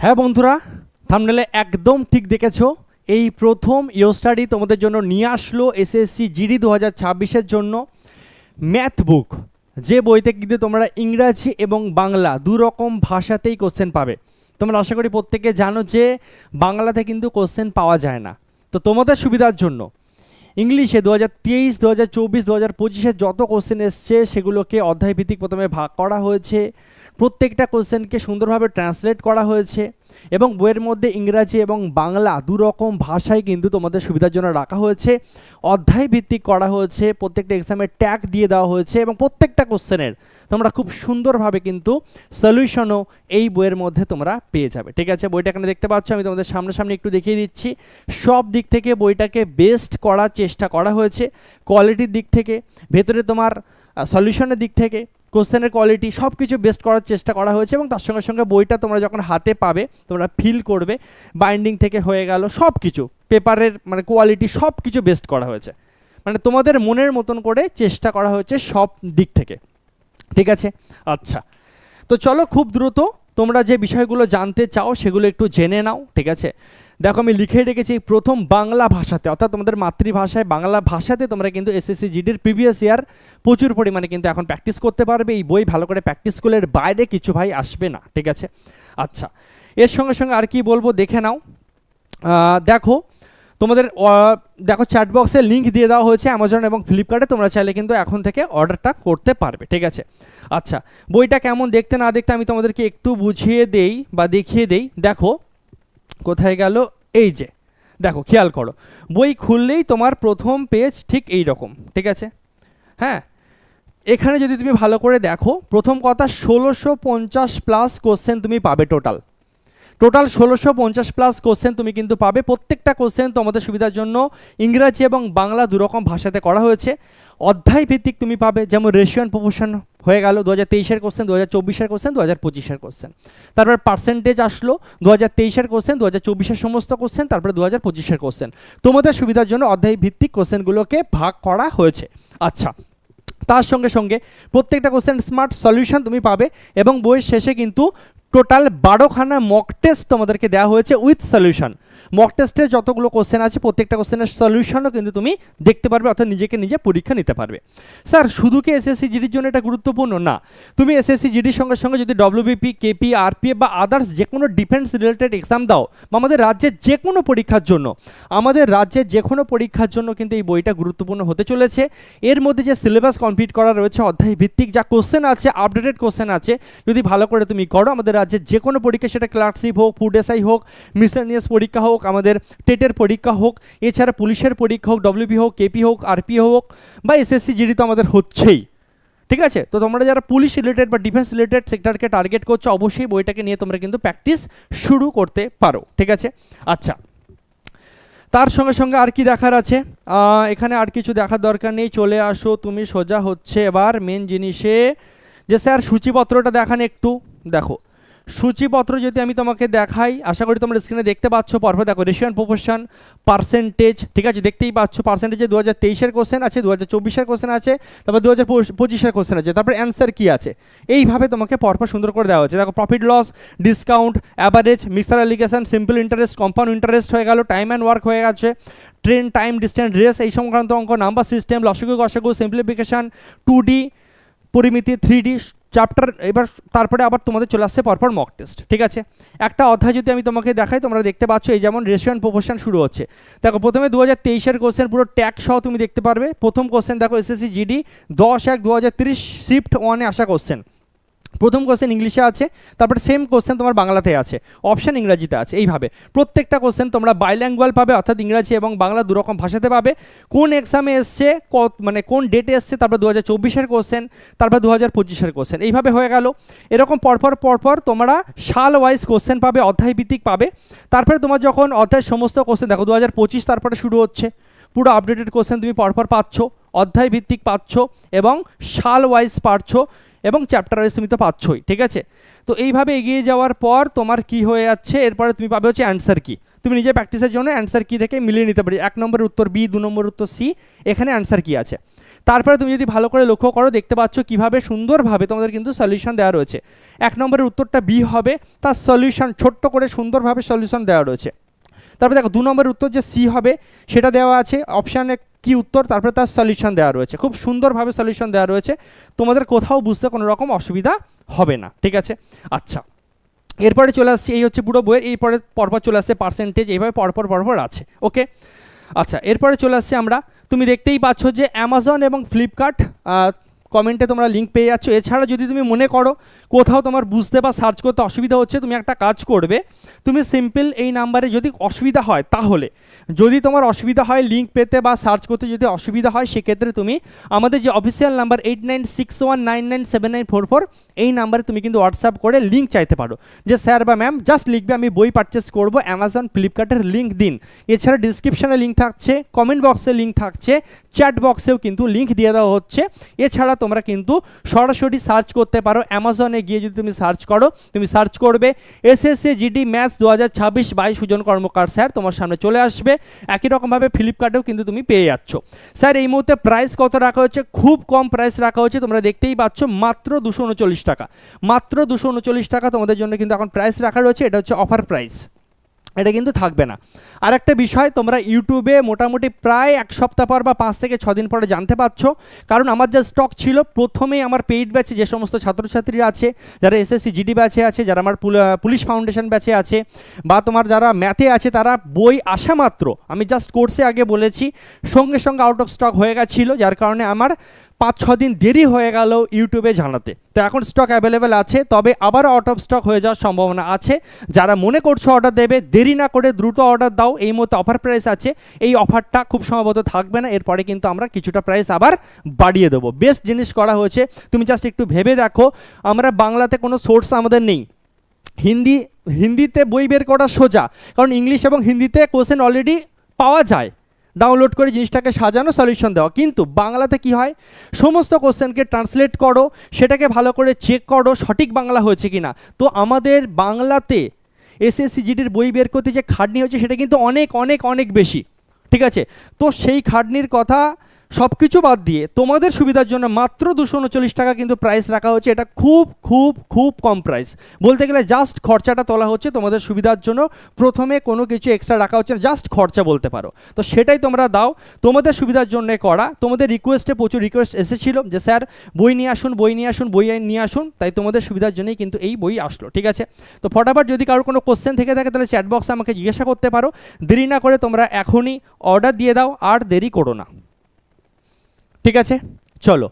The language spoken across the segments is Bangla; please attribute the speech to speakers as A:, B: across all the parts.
A: হ্যাঁ বন্ধুরা থামনেলে একদম ঠিক দেখেছ। এই প্রথম ইও স্টাডি তোমাদের জন্য নিয়ে আসলো এসএসসি জিডি দু হাজার ছাব্বিশের জন্য ম্যাথ বুক যে বইতে কিন্তু তোমরা ইংরাজি এবং বাংলা দু রকম ভাষাতেই কোশ্চেন পাবে। তোমরা আশা করি প্রত্যেকে জানো যে বাংলাতে কিন্তু কোশ্চেন পাওয়া যায় না। তো তোমাদের সুবিধার জন্য ইংলিশে দু হাজার তেইশ দু হাজার চব্বিশ দু হাজার পঁচিশে যত কোশ্চেন এসছে সেগুলোকে অধ্যায়ভিত্তিক প্রথমে ভাগ করা হয়েছে। প্রত্যেকটা কোশ্চেনকে সুন্দরভাবে ট্রান্সলেট করা হয়েছে। এবং বইয়ের মধ্যে ইংরাজি এবং বাংলা দু রকম ভাষায় কিন্তু তোমাদের সুবিধার জন্য রাখা হয়েছে। অধ্যায় ভিত্তিক করা হয়েছে, প্রত্যেকটা এক্সামের ট্যাগ দিয়ে দেওয়া হয়েছে এবং প্রত্যেকটা কোশ্চেনের তোমরা খুব সুন্দরভাবে কিন্তু সলিউশনও এই বইয়ের মধ্যে তোমরা পেয়ে যাবে। ঠিক আছে, বইটা এখানে দেখতে পাচ্ছ, আমি তোমাদের সামনাসামনি একটু দেখিয়ে দিচ্ছি। সব দিক থেকে বইটাকে বেস্ট করার চেষ্টা করা হয়েছে কোয়ালিটির দিক থেকে, ভেতরে তোমার সলিউশনের দিক থেকে কোশ্চেনের কোয়ালিটি সব কিছু বেস্ট করার চেষ্টা করা হয়েছে এবং তার সঙ্গে সঙ্গে বইটা তোমরা যখন হাতে পাবে, তোমরা ফিল করবে বাইন্ডিং থেকে হয়ে গেল সব কিছু পেপারের মানে কোয়ালিটি সব কিছু বেস্ট করা হয়েছে। মানে তোমাদের মনের মতন করে চেষ্টা করা হয়েছে সব দিক থেকে। ঠিক আছে? আচ্ছা। তো চলো খুব দ্রুত তোমরা যে বিষয়গুলো জানতে চাও সেগুলো একটু জেনে নাও, ঠিক আছে? দেখো, আমি লিখে রেখেছি প্রথম বাংলা ভাষাতে। অর্থাৎ তোমাদের মাতৃভাষায় বাংলা ভাষাতে তোমরা কিন্তু এসএসসি জিডির প্রিভিয়াস ইয়ার প্রচুর পরিমাণে কিন্তু এখন প্র্যাকটিস করতে পারবে। এই বই ভালো করে প্র্যাকটিস করলে বাইরে কিছু ভাই আসবে না, ঠিক আছে? আচ্ছা এর সঙ্গে সঙ্গে আর কি বলব দেখে নাও। দেখো, তোমাদের দেখো চ্যাট বক্সে লিঙ্ক দিয়ে দেওয়া হয়েছে অ্যামাজন এবং ফ্লিপকার্টে তোমরা চাইলে কিন্তু এখন থেকে অর্ডারটা করতে পারবে, ঠিক আছে? আচ্ছা বইটা কেমন দেখতে না দেখতে আমি তোমাদেরকে একটু বুঝিয়ে দেই বা দেখিয়ে দেই। দেখো কোথায় গেল? এই যে। দেখো, খেয়াল করো। বই খুললেই তোমার প্রথম পেজ ঠিক এই রকম ঠিক আছে? হ্যাঁ? এখানে যদি তুমি ভালো করে দেখো, প্রথম কথা ষোলোশো পঞ্চাশ প্লাস কোশ্চেন তুমি পাবে টোটাল টোটাল ষোলোশো পঞ্চাশ প্লাস কোশ্চেন তুমি কিন্তু পাবে। প্রত্যেকটা কোশ্চেন তোমাদের সুবিধার জন্য ইংরাজি এবং বাংলা দুরকম ভাষাতে করা হয়েছে। অধ্যায় ভিত্তিক তুমি পাবে, যেমন রেশিয়ান প্রপোর্শন হয়ে গেল দু হাজার তেইশের কোশ্চেন দু হাজার চব্বিশের কোশ্চেন দু হাজার পঁচিশের কোশ্চেন তারপর পার্সেন্টেজ আসলো দু হাজার তেইশের কোশ্চেন দু হাজার চব্বিশের সমস্ত কোশ্চেন তারপরে দু হাজার পঁচিশের কোশ্চেন তোমাদের সুবিধার জন্য অধ্যায় ভিত্তিক কোশ্চেনগুলোকে ভাগ করা হয়েছে। আচ্ছা তার সঙ্গে সঙ্গে প্রত্যেকটা কোশ্চেন স্মার্ট সলিউশন তুমি পাবে এবং বইয়ের শেষে কিন্তু টোটাল বারোখানা মক টেস্ট তোমাদেরকে দেওয়া হয়েছে উইথ সলিউশন মক টেস্টের যতগুলো কোশ্চেন আছে, প্রত্যেকটা কোশ্চেনের সলিউশনও কিন্তু তুমি দেখতে পারবে, অর্থাৎ নিজেকে নিজে পরীক্ষা নিতে পারবে। স্যার শুধু কি এসএসসি জিডির জন্য এটা গুরুত্বপূর্ণ? না। তুমি এসএসসি জিডির সঙ্গে সঙ্গে যদি ডব্লিউবিপি কেপি আরপিএফ বা আদার্স যে কোনো ডিফেন্স রিলেটেড এক্সাম দাও, বা আমাদের রাজ্যের যে কোনো পরীক্ষার জন্য, আমাদের রাজ্যের যে কোনো পরীক্ষার জন্য কিন্তু এই বইটা গুরুত্বপূর্ণ হতে চলেছে। এর মধ্যে যে সিলেবাস কমপ্লিট করা রয়েছে অধ্যায় ভিত্তিক যা কোশ্চেন আছে আপডেটেড কোশ্চেন আছে, যদি ভালো করে তুমি করো, আমাদের রাজ্যের যে কোনো পরীক্ষা সেটা ক্লার্কশিপ হোক ফুড এসআই হোক, মিসলেনিয়াস পরীক্ষা হোক, আমাদের টেটের পরীক্ষা হোক, এছাড়া পুলিশের পরীক্ষা হোক ডব্লিউপি হোক কেপি হোক আরপি হোক বা এসএসসি জিডি তো আমাদের হচ্ছেই। ঠিক আছে? তো তোমরা যারা পুলিশ রিলেটেড বা ডিফেন্স রিলেটেড সেক্টরকে টার্গেট করছ, অবশ্যই বইটাকে নিয়ে তোমরা কিন্তু প্র্যাকটিস শুরু করতে পারো। ঠিক আছে? আচ্ছা। তার সঙ্গে সঙ্গে আর কি দেখার আছে? এখানে আর কিছু দেখার দরকার নেই। চলে আসো, তুমি সোজা হচ্ছে এবার মেন জিনিসে। যে স্যার সূচিপত্রটা দেখান একটু। দেখো সূচিপত্র যদি আমি তোমাকে দেখাই, আশা করি তোমরা স্ক্রিনে দেখতে পাচ্ছ, পরপর দেখো রেশিয়ান প্রপোর্শন পার্সেন্টেজ ঠিক আছে? দেখতেই পাচ্ছ পার্সেন্টেজে দু হাজার তেইশের কোশ্চেন আছে দু হাজার চব্বিশের কোশ্চেন আছে, তারপর দু হাজার পঁচিশের কোশ্চেন আছে, তারপর অ্যান্সার কী আছে? এইভাবে তোমাকে পরপর সুন্দর করে দেওয়া হচ্ছে দেখো profit loss discount average mixture alligation simple interest compound interest হয়ে গেল টাইম অ্যান্ড ওয়ার্ক হয়ে গেছে ট্রেন টাইম ডিস্টেন্স রেস এই সংক্রান্ত অঙ্ক নাম্বার সিস্টেম লসগু গসগু সিম্পলিফিকেশন টু ডি পরিমিতি থ্রি ডি চ্যাপ্টার এবার তারপরে আবার তোমাদের চলে আসছে পরপর মক টেস্ট ঠিক আছে? একটা অধ্যায় যদি আমি তোমাকে দেখাই, তোমরা দেখতে পাচ্ছ এই যেমন রেশিয়ান প্রপোর্শন শুরু হচ্ছে। দেখো, প্রথমে দু হাজার তেইশের কোশ্চেন পুরো ট্যাগ সহ তুমি দেখতে পারবে। প্রথম কোশ্চেন দেখো এসএসসি জিডি দশ এক দু হাজার তিরিশ শিফট ওয়ানে আসা কোশ্চেন প্রথম কোশ্চেন ইংলিশে আছে, তারপরে সেম কোশ্চেন তোমার বাংলাতে আছে অপশান ইংরাজিতে আছে, এইভাবে। প্রত্যেকটা কোশ্চেন তোমরা বাইল্যাঙ্গুয়াল পাবে, অর্থাৎ ইংরাজি এবং বাংলা দুরকম ভাষাতে পাবে। কোন এক্সামে এসছে মানে কোন ডেটে এসছে, তারপর দু হাজার চব্বিশের কোশ্চেন তারপর দু হাজার পঁচিশের কোশ্চেন এইভাবে হয়ে গেল। এরকম পরপর পরপর তোমরা সাল ওয়াইজ কোশ্চেন পাবে, অধ্যায়ভিত্তিক পাবে। তারপরে তোমার যখন অধ্যায়ের সমস্ত কোশ্চেন দেখো দু হাজার পঁচিশ তারপরে শুরু হচ্ছে। পুরো আপডেটেড কোশ্চেন তুমি পরপর পাচ্ছ অধ্যায় ভিত্তিক পাচ্ছ এবং সাল ওয়াইজ পাচ্ছ এবং চ্যাপ্টার ওয়াইজ তুমি তো পাচ্ছই ঠিক আছে? তো এইভাবে এগিয়ে যাওয়ার পর তোমার কি হয়ে যাচ্ছে? এরপরে তুমি পাবে হচ্ছে অ্যান্সার কি। তুমি নিজে প্র্যাকটিসের জন্য অ্যান্সার কি থেকে মিলিয়ে নিতে পারি। এক নম্বরের উত্তর বি দু নম্বর উত্তর সি এখানে অ্যান্সার কি আছে। তারপরে তুমি যদি ভালো করে লক্ষ্য করো, দেখতে পাচ্ছ কীভাবে সুন্দরভাবে তোমাদের কিন্তু সলিউশন দেওয়া রয়েছে। এক নম্বরের উত্তরটা বি হবে, তার সলিউশন ছোট্ট করে সুন্দরভাবে সলিউশন দেওয়া রয়েছে। তারপরে দেখো, দু নম্বরের উত্তর যে সি হবে, সেটা দেওয়া আছে। অপশানে কি উত্তর? তারপরে তার সলিউশন দেওয়া রয়েছে। খুব সুন্দরভাবে সলিউশন দেওয়া রয়েছে। তোমাদের কোথাও বুঝতে কোনো রকম অসুবিধা হবে না, ঠিক আছে? আচ্ছা এরপরে চলে আসছে, এই হচ্ছে পুরো বইয়ের, এরপরে পরপর চলে আসছে পার্সেন্টেজ এইভাবে পরপর পরপর আছে ওকে আচ্ছা এরপরে চলে আসছে আমরা, তুমি দেখতেই পাচ্ছ যে অ্যামাজন এবং ফ্লিপকার্ট কমেন্টে তোমরা লিঙ্ক পেয়ে যাচ্ছ। এছাড়া যদি তুমি মনে করো কোথাও তোমার বুঝতে বা সার্চ করতে অসুবিধা হচ্ছে, তুমি একটা কাজ করবে, তুমি সিম্পল এই নাম্বারে যদি অসুবিধা হয় তাহলে, যদি তোমার অসুবিধা হয় লিঙ্ক পেতে বা সার্চ করতে যদি অসুবিধা হয়, সেক্ষেত্রে তুমি আমাদের যে official number eight nine six one nine nine seven nine four four এই নাম্বারে তুমি কিন্তু হোয়াটসঅ্যাপ করে লিঙ্ক চাইতে পারো। যে স্যার বা ম্যাম জাস্ট লিখবে, আমি বই পারচেস করব অ্যামাজন ফ্লিপকার্টের লিঙ্ক দিন। এছাড়া ডিসক্রিপশানে লিঙ্ক থাকছে কমেন্ট বক্সে লিঙ্ক থাকছে চ্যাট বক্সেও কিন্তু লিঙ্ক দিয়ে দেওয়া হচ্ছে। এছাড়া তোমরা কিন্তু সরাসরি সার্চ করতে পারো। অ্যামাজনে গিয়ে যদি তুমি সার্চ করো, তুমি সার্চ করবে এসএসসি জিডি ম্যাথস দু হাজার ছাব্বিশ বাইশ সুজন কর্মকার স্যার তোমার সামনে চলে আসবে। একই রকমভাবে ফ্লিপকার্টেও কিন্তু তুমি পেয়ে যাচ্ছ। স্যার, এই মুহূর্তে প্রাইস কত রাখা হচ্ছে? খুব কম প্রাইস রাখা হচ্ছে, তোমরা দেখতেই পাচ্ছ, মাত্র দুশো উনচল্লিশ টাকা। মাত্র দুশো উনচল্লিশ টাকা তোমাদের জন্য কিন্তু এখন প্রাইস রাখা রয়েছে, এটা হচ্ছে অফার প্রাইস এটা কিন্তু থাকবে না। আর একটা বিষয়, তোমরা ইউটিউবে মোটামুটি প্রায় এক সপ্তাহ পর বা পাঁচ থেকে ছ দিন পরে জানতে পারছ। কারণ আমার যা স্টক ছিল, প্রথমেই আমার পেইড ব্যাচে যে সমস্ত ছাত্রছাত্রীরা আছে, যারা এসএসসি জিডি ব্যাচে আছে, যারা আমার পুলিশ ফাউন্ডেশন ব্যাচে আছে, বা তোমার যারা ম্যাথে আছে, তারা বই আসা মাত্র, আমি জাস্ট কোর্সে আগে বলেছি, সঙ্গে সঙ্গে আউট অফ স্টক হয়ে গেছিল, যার কারণে আমার পাঁচ ছ দিন দেরি হয়ে গেল ইউটিউবে জানাতে। তো এখন স্টক অ্যাভেলেবেল আছে, তবে আবারও আউট অফ স্টক হয়ে যাওয়ার সম্ভাবনা আছে। যারা মনে করছ অর্ডার দেবে, দেরি না করে দ্রুত অর্ডার দাও। এই মতো অফার প্রাইস আছে। এই অফারটা খুব সম্ভবত থাকবে না। এরপরে কিন্তু আমরা কিছুটা প্রাইস আবার বাড়িয়ে দেবো। বেস্ট জিনিস করা হয়েছে। তুমি জাস্ট একটু ভেবে দেখো, আমরা বাংলাতে কোনো সোর্স আমাদের নেই। হিন্দি, হিন্দিতে বই বের করা সোজা। কারণ ইংলিশ এবং হিন্দিতে কোশ্চেন অলরেডি পাওয়া যায়। ডাউনলোড করে জিনিসটাকে সাজানো সলিউশন দেওয়া। কিন্তু বাংলাতে কি হয়? সমস্ত কোশ্চেনকে ট্রান্সলেট করো, সেটাকে ভালো করে চেক করো, সঠিক বাংলা হয়েছে কি না তো আমাদের বাংলাতে এসএসসি জিডির বই বের করতে যে খাটনি হচ্ছে সেটা কিন্তু অনেক অনেক অনেক বেশি। ঠিক আছে? তো সেই খাটনির কথা সব কিছু বাদ দিয়ে তোমাদের সুবিধার জন্য মাত্র দুশো উনচল্লিশ টাকা কিন্তু প্রাইস রাখা হচ্ছে। এটা খুব খুব খুব কম প্রাইস বলতে গেলে জাস্ট খরচাটা তোলা হচ্ছে তোমাদের সুবিধার জন্য। প্রথমে কোনো কিছু এক্সট্রা রাখা হচ্ছে জাস্ট খরচা বলতে পারো। তো সেটাই তোমরা দাও। তোমাদের সুবিধার জন্য করা। তোমাদের রিকোয়েস্টে প্রচুর রিকোয়েস্ট এসেছিল যে, স্যার, বই নিয়ে আসুন, বই নিয়ে আসুন, বই নিয়ে আসুন। তাই তোমাদের সুবিধার জন্যই কিন্তু এই বই আসলো, ঠিক আছে? তো ফটাফট যদি কারোর কোনো কোশ্চেন থেকে থাকে, তাহলে চ্যাট বক্সে আমাকে জিজ্ঞাসা করতে পারো। দেরি না করে তোমরা এখনই অর্ডার দিয়ে দাও, আর দেরি করো না। ঠিক আছে? চলো।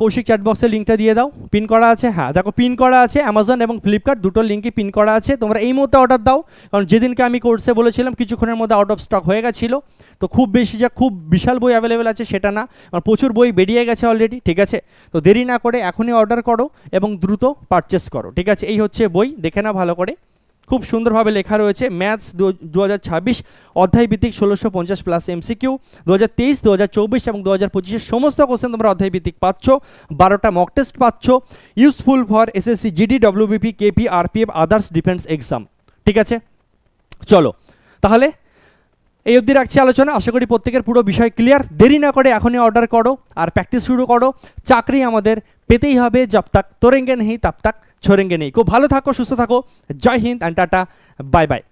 A: কৌশিক চ্যাট বক্সের লিঙ্কটা দিয়ে দাও। পিন করা আছে? হ্যাঁ দেখো পিন করা আছে অ্যামাজন এবং ফ্লিপকার্ট দুটো লিঙ্কই পিন করা আছে। তোমরা এই মুহূর্তে অর্ডার দাও, কারণ যেদিনকে আমি কোর্সে বলেছিলাম, কিছুক্ষণের মধ্যে আউট অফ স্টক হয়ে গেছিল। তো খুব বেশি যা, খুব বিশাল বই অ্যাভেলেবেল আছে সেটা না। কারণ প্রচুর বই বেরিয়ে গেছে অলরেডি ঠিক আছে? তো দেরি না করে এখনই অর্ডার করো এবং দ্রুত পারচেস করো, ঠিক আছে? এই হচ্ছে বই, দেখে না ভালো করে। খুব সুন্দরভাবে লেখা রয়েছে। ম্যাথস দু হাজার ছাব্বিশ অধ্যায় ভিত্তিক ষোলোশো পঞ্চাশ প্লাস এমসিকিউ দু হাজার তেইশ দু হাজার চব্বিশ এবং দু হাজার পঁচিশের সমস্ত কোশ্চেন তোমরা অধ্যায় ভিত্তিক পাচ্ছ। বারোটা মক টেস্ট পাচ্ছ। Useful for SSC GD WBP KP RPF others defence exam ঠিক আছে? চলো। তাহলে এই অবধি রাখছি আলোচনা। আশা করি প্রত্যেকের পুরো বিষয় ক্লিয়ার দেরি না করে এখনই অর্ডার করো আর প্র্যাকটিস শুরু করো। চাকরি আমাদের পেতেই হবে, জব তাক, তোরেঙ্গে নেই, তাপ তাক, ছোরেঙ্গে নেই। খুব ভালো থাকো, সুস্থ থাকো, জয় Hind and tata, bye by.